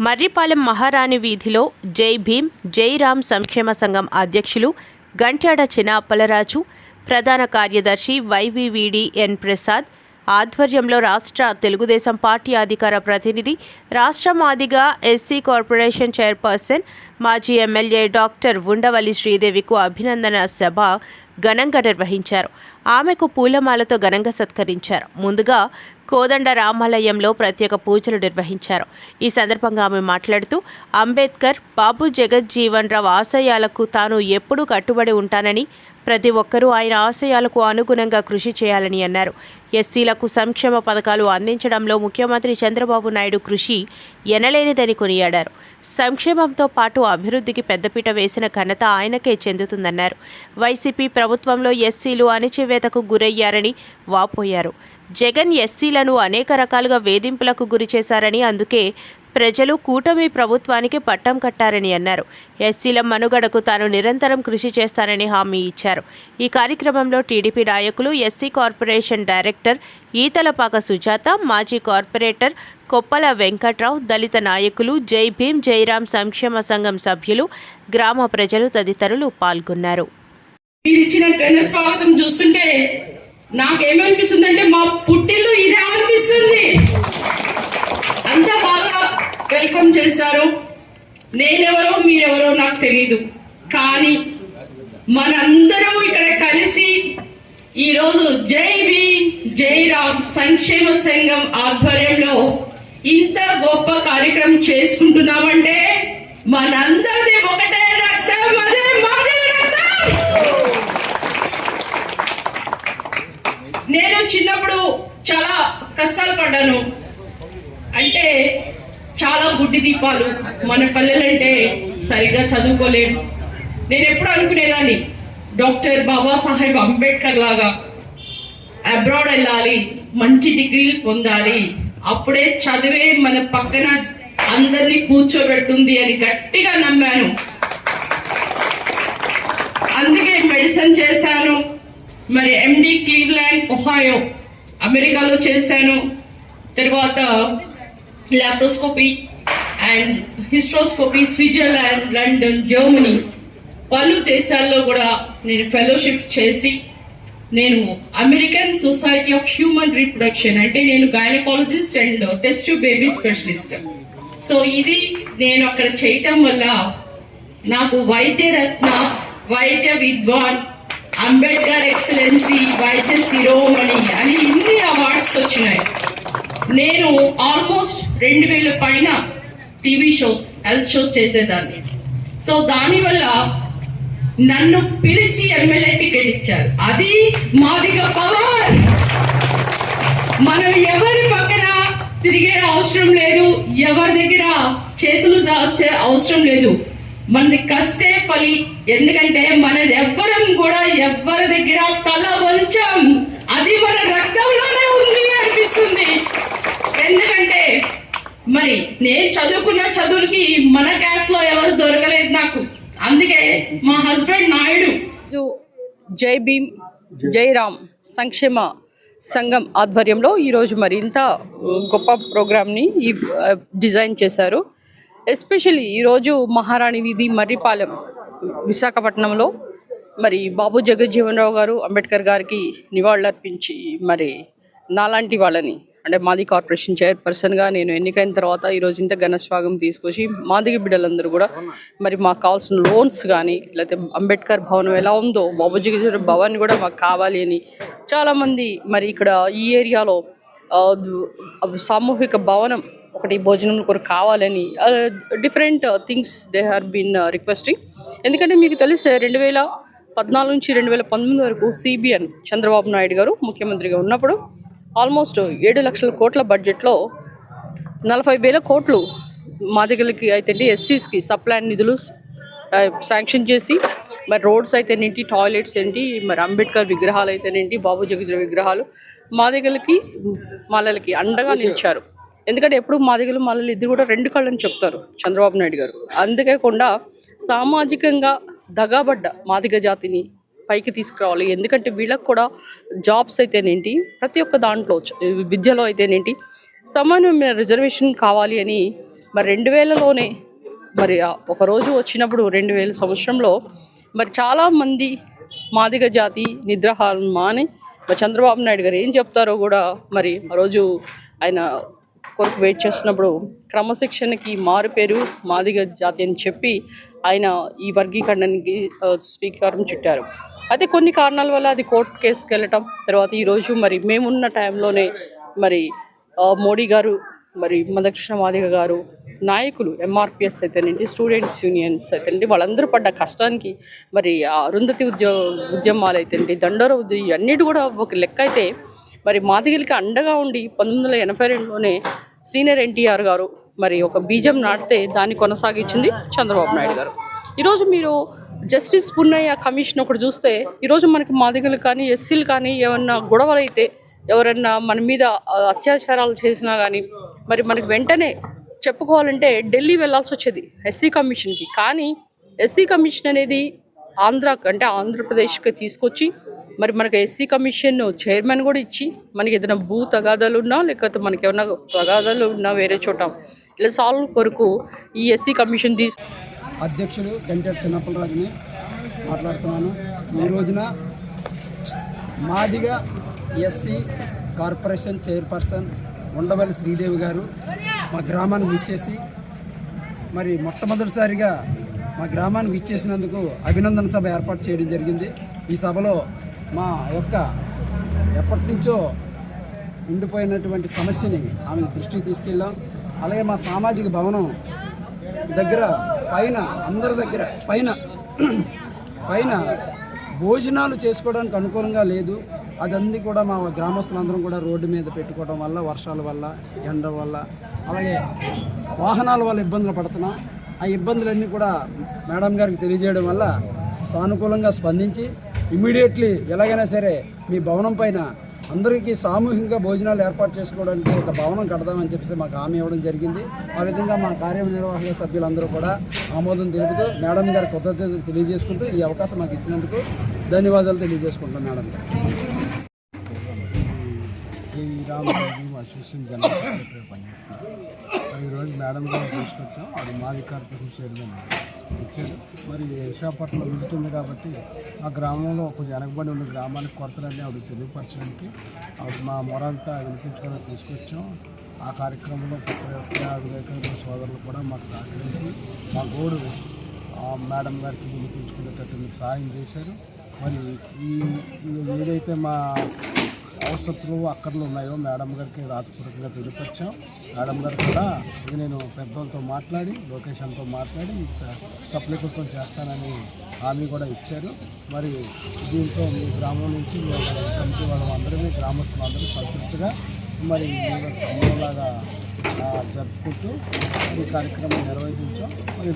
మర్రిపాలెం మహారాణి వీధిలో జై భీమ్ జై రామ్ సంక్షేమ సంఘం అధ్యక్షులు గంట్యాడ చిన అప్పలరాజు ప్రధాన కార్యదర్శి వైవివిడి ఎన్ ప్రసాద్ ఆధ్వర్యంలో రాష్ట్ర తెలుగుదేశం పార్టీ అధికార ప్రతినిధి రాష్ట్ర మాదిగా ఎస్సీ కార్పొరేషన్ చైర్పర్సన్ మాజీ ఎమ్మెల్యే డాక్టర్ ఉండవల్లి శ్రీదేవికు అభినందన సభ ఘనంగా నిర్వహించారు. ఆమెకు పూలమాలతో ఘనంగా సత్కరించారు. ముందుగా కోదండ రామాలయంలో ప్రత్యేక పూజలు నిర్వహించారు. ఈ సందర్భంగా ఆమె మాట్లాడుతూ అంబేద్కర్ బాబు జగజ్జీవన్ రావు ఆశయాలకు తాను ఎప్పుడూ కట్టుబడి ఉంటానని ప్రతి ఒక్కరూ ఆయన ఆశయాలకు అనుగుణంగా కృషి చేయాలని అన్నారు. ఎస్సీలకు సంక్షేమ పథకాలు అందించడంలో ముఖ్యమంత్రి చంద్రబాబు నాయుడు కృషి ఎనలేనిదని కొనియాడారు. సంక్షేమంతో పాటు అభివృద్ధికి పెద్దపీట వేసిన ఘనత ఆయనకే చెందుతుందన్నారు. వైసీపీ ప్రభుత్వంలో ఎస్సీలు అణిచివేతకు గురయ్యారని వాపోయారు. జగన్ ఎస్సీలను అనేక రకాలుగా వేధింపులకు గురి చేశారని అందుకే ప్రజలు కూటమి ప్రభుత్వానికి పట్టం కట్టారని అన్నారు. ఎస్సీల మనుగడకు తాను నిరంతరం కృషి చేస్తానని హామీ ఇచ్చారు. ఈ కార్యక్రమంలో టీడీపీ నాయకులు SC corporation director Ethalapaka Sujatha మాజీ కార్పొరేటర్ కొప్పల వెంకట్రావు దళిత నాయకులు జై భీం జైరాం సంక్షేమ సంఘం సభ్యులు గ్రామ ప్రజలు తదితరులు పాల్గొన్నారు. ఘన స్వాగతం చూస్తుంటే నాకేమనిపిస్తుంది అంటే మా పుట్టిల్లు ఇదే అనిపిస్తుంది. అంత బాగా వెల్కమ్ చేశారు? నేనెవరో మీరెవరో నాకు తెలియదు కానీ మనందరం ఇక్కడ కలిసి ఈరోజు జై భీ జై రామ్ సంక్షేమ సంఘం ఆధ్వర్యంలో ఇంత గొప్ప కార్యక్రమం చేసుకుంటున్నామంటే మనందరిది ఒకటే రక్తం అదే మాదే రక్తం నేను చిన్నప్పుడు చాలా కష్టాలు పడ్డాను అంటే చాలా గుడ్డి మన పల్లెలంటే సరిగా చదువుకోలేము నేను ఎప్పుడు అనుకునేదాన్ని డాక్టర్ బాబాసాహెబ్ అంబేద్కర్ లాగా అబ్రాడ్ వెళ్ళాలి మంచి డిగ్రీలు పొందాలి అప్పుడే చదివే మన పక్కన అందరినీ కూర్చోబెడుతుంది అని గట్టిగా నమ్మాను. అందుకే మెడిసిన్ చేశాను. మరి ఎండి క్లీవ్లాండ్ ఒహాయో అమెరికాలో చేశాను. తర్వాత laparoscopy and hysteroscopy Switzerland London Germany పలు దేశాల్లో కూడా నేను ఫెలోషిప్ చేసి నేను American society of human reproduction అంటే నేను gynaecologist and test baby specialist. So ఇది నేను అక్కడ చేయటం వల్ల నాకు వైద్య రత్న వైద్య విద్వాన్ అంబేద్కర్ ఎక్సలెన్సీ వైద్య శిరోమణి అని ఇన్ని అవార్డ్స్ వచ్చినాయి. నేను ఆల్మోస్ట్ రెండు వేల పైన టీవీ షోస్ హెల్త్ షోస్ చేసేదాన్ని. సో దానివల్ల నన్ను పిలిచి ఎమ్మెల్యే టికెట్ ఇచ్చారు. అది మాదిగా పవర్ మనం ఎవరి పక్కన తిరిగే అవసరం లేదు ఎవరి దగ్గర చేతులు దాచే అవసరం లేదు. మనది కష్టే ఫలి ఎందుకంటే మనది ఎవ్వరం కూడా ఎవ్వరి దగ్గర తల వంచం. అది మన రక్తంలోనే ఉంది అనిపిస్తుంది ఎందుకంటే మరి నేను చదువుకున్న చదువులకి మన క్యాస్ట్లో ఎవరు దొరకలేదు నాకు. అందుకే మా హస్బెండ్ నాయుడు. జై భీమ్ జై రామ్ సంక్షేమ సంఘం ఆధ్వర్యంలో ఈరోజు మరి ఇంత గొప్ప ప్రోగ్రామ్ని ఈ డిజైన్ చేశారు. ఎస్పెషల్లీ ఈరోజు మహారాణి వీధి మర్రిపాలెం విశాఖపట్నంలో మరి బాబు జగజ్జీవన్ రావు గారు అంబేద్కర్ గారికి నివాళులర్పించి మరి నాలాంటి వాళ్ళని అంటే మాది కార్పొరేషన్ చైర్పర్సన్గా నేను ఎన్నికైన తర్వాత ఈరోజు ఇంత ఘన స్వాగం తీసుకొచ్చి మాదిగ బిడ్డలందరూ కూడా మరి మాకు కావాల్సిన లోన్స్ కానీ లేకపోతే అంబేద్కర్ భవనం ఎలా ఉందో బాబుజీ భవన్ కూడా మాకు కావాలి అని చాలామంది మరి ఇక్కడ ఈ ఏరియాలో సామూహిక భవనం ఒకటి భోజనం కొరకు కావాలని different things they have been requesting. ఎందుకంటే మీకు తెలిసే రెండు వేల పద్నాలుగు నుంచి రెండు వేల పంతొమ్మిది వరకు సిబిఎన్ చంద్రబాబు నాయుడు గారు ముఖ్యమంత్రిగా ఉన్నప్పుడు ఆల్మోస్ట్ ఏడు లక్షల కోట్ల బడ్జెట్లో నలభై వేల కోట్లు మాదిగలకి అయితే ఎస్సీస్కి సప్లాన్ నిధులు శాంక్షన్ చేసి మరి రోడ్స్ అయితేనేంటి టాయిలెట్స్ ఏంటి మరి అంబేద్కర్ విగ్రహాలు అయితేనేంటి బాబు జగజీవ విగ్రహాలు మాదిగలకి మాలలకి అండగా నిలిచారు. ఎందుకంటే ఎప్పుడు మాదిగలు మాలలు ఇద్దరు కూడా రెండు కళ్ళని చెప్తారు చంద్రబాబు నాయుడు గారు. అందుకేకుండా సామాజికంగా దగాబడ్డ మాదిగ జాతిని పైకి తీసుకురావాలి. ఎందుకంటే వీళ్ళకి కూడా జాబ్స్ అయితేనేంటి ప్రతి ఒక్క దాంట్లో విద్యలో అయితేనేంటి సమానమైన రిజర్వేషన్ కావాలి అని మరి రెండు వేలలోనే మరి ఒకరోజు ఒక రోజు వచ్చినప్పుడు రెండు వేల సంవత్సరంలో మరి చాలామంది మాదిగ జాతి నిద్రహాలను మాని మరి చంద్రబాబు నాయుడు గారు ఏం చెప్తారో కూడా మరి ఆ రోజు ఆయన కొరకు వెయిట్ చేస్తున్నప్పుడు క్రమశిక్షణకి మారు పేరు మాదిగ జాతి అని చెప్పి ఆయన ఈ వర్గీకరణకి స్వీకారం శ్రీకారం చుట్టారు. అయితే కొన్ని కారణాల వల్ల అది కోర్టు కేసుకి వెళ్ళటం తర్వాత ఈరోజు మరి మేమున్న టైంలోనే మరి మోడీ గారు మరి మందకృష్ణ మాదిగ గారు నాయకులు ఎంఆర్పిఎస్ అయితేనండి స్టూడెంట్స్ యూనియన్స్ అయితేనండి వాళ్ళందరూ పడ్డ కష్టానికి మరి అరుంధతి ఉద్యో ఉద్యమాలు అయితేనండి దండోర ఉద్యమం ఇవన్నిటి కూడా ఒక లెక్క అయితే మరి మాదిగిలికి అండగా ఉండి పంతొమ్మిది వందల ఎనభై రెండులోనే సీనియర్ ఎన్టీఆర్ గారు మరి ఒక బీజం నాటితే దాన్ని కొనసాగించింది చంద్రబాబు నాయుడు గారు. ఈరోజు మీరు జస్టిస్ పున్నయ్య కమిషన్ ఒకటి చూస్తే ఈరోజు మనకి మాదిగలు కానీ ఎస్సీలు కానీ ఏమన్నా గొడవలు అయితే ఎవరన్నా మన మీద అత్యాచారాలు చేసినా కానీ మరి మనకి వెంటనే చెప్పుకోవాలంటే ఢిల్లీ వెళ్ళాల్సి వచ్చేది ఎస్సీ కమిషన్కి. కానీ ఎస్సీ కమిషన్ అనేది ఆంధ్ర అంటే ఆంధ్రప్రదేశ్కి తీసుకొచ్చి మరి మనకి ఎస్సీ కమిషన్ చైర్మన్ కూడా ఇచ్చి మనకి ఏదైనా భూ తగాదాలు ఉన్నా లేకపోతే మనకి ఏమైనా తగాదాలు ఉన్నా వేరే చోట ఇలా సాల్వ్ కొరకు ఈ ఎస్సీ కమిషన్ తీసు అధ్యక్షుడు గంటెట్ చిన్నప్పలరాజుని మాట్లాడుతున్నాను. ఈ రోజున Madiga SC corporation chairperson Undavalli Sridevi garu మా గ్రామానికి ఇచ్చేసి మరి మొట్టమొదటిసారిగా మా గ్రామానికి ఇచ్చేసినందుకు అభినందన సభ ఏర్పాటు చేయడం జరిగింది. ఈ సభలో మా యొక్క ఎప్పటి నుంచో ఉండిపోయినటువంటి సమస్యని ఆమె దృష్టికి తీసుకెళ్ళాం. అలాగే మా సామాజిక భవనం దగ్గర పైన అందరి దగ్గర పైన పైన భోజనాలు చేసుకోవడానికి అనుకూలంగా లేదు. అదన్నీ కూడా మా గ్రామస్తులందరం కూడా రోడ్డు మీద పెట్టుకోవడం వల్ల వర్షాల వల్ల ఎండ వల్ల అలాగే వాహనాల వల్ల ఇబ్బందులు పడుతున్నాం. ఆ ఇబ్బందులన్నీ కూడా మేడం గారికి తెలియజేయడం వల్ల సానుకూలంగా స్పందించి ఇమీడియట్లీ ఎలాగైనా సరే మీ భవనం పైన అందరికీ సామూహికంగా భోజనాలు ఏర్పాటు చేసుకోవడానికి ఒక భవనం కడదామని చెప్పేసి మాకు హామీ ఇవ్వడం జరిగింది. ఆ విధంగా మా కార్యనిర్వాహక సభ్యులందరూ కూడా ఆమోదం తెలుపుతూ మేడం గారి కృతజ్ఞతలు తెలియజేసుకుంటూ ఈ అవకాశం మాకు ఇచ్చినందుకు ధన్యవాదాలు తెలియజేసుకుంటున్నాం మేడం గారు. ఈరోజు మేడం గారు తీసుకొచ్చాం. అది మా కార్పొరేషన్ చైర్మన్. ఇచ్చారు. మరి విశాఖపట్నం విజిట్ ఉంది కాబట్టి ఆ గ్రామంలో కొంచెం వెనకబడి ఉన్న గ్రామానికి కొరతలన్నీ ఆవిడ తెలియపరచడానికి ఆవిడ మా మొరంతా వినిపించుకొని తీసుకొచ్చాం. ఆ కార్యక్రమంలో పత్రిక విలేకరుల సోదరులు కూడా మాకు సహకరించి మా గోడు మేడం గారికి వినిపించుకునేటట్టు మీకు సహాయం చేశారు. మరి ఈ ఈ ఏదైతే మా అవసరాలు అక్కర్లు ఉన్నాయో మేడం గారికి రాతపూర్వకంగా తెలియపరిచాం. మేడం గారు కూడా ఇది నేను పెద్దలతో మాట్లాడి లొకేషన్తో మాట్లాడి సప్లికృతం చేస్తానని హామీ కూడా ఇచ్చారు. మరి దీంతో మీ గ్రామం నుంచి మీ కమిటీ వాళ్ళందరినీ గ్రామస్తులందరూ సంతృప్తిగా మరి సమయంలాగా జరుపుకుంటూ ఈ కార్యక్రమం నిర్వహించాం. మరి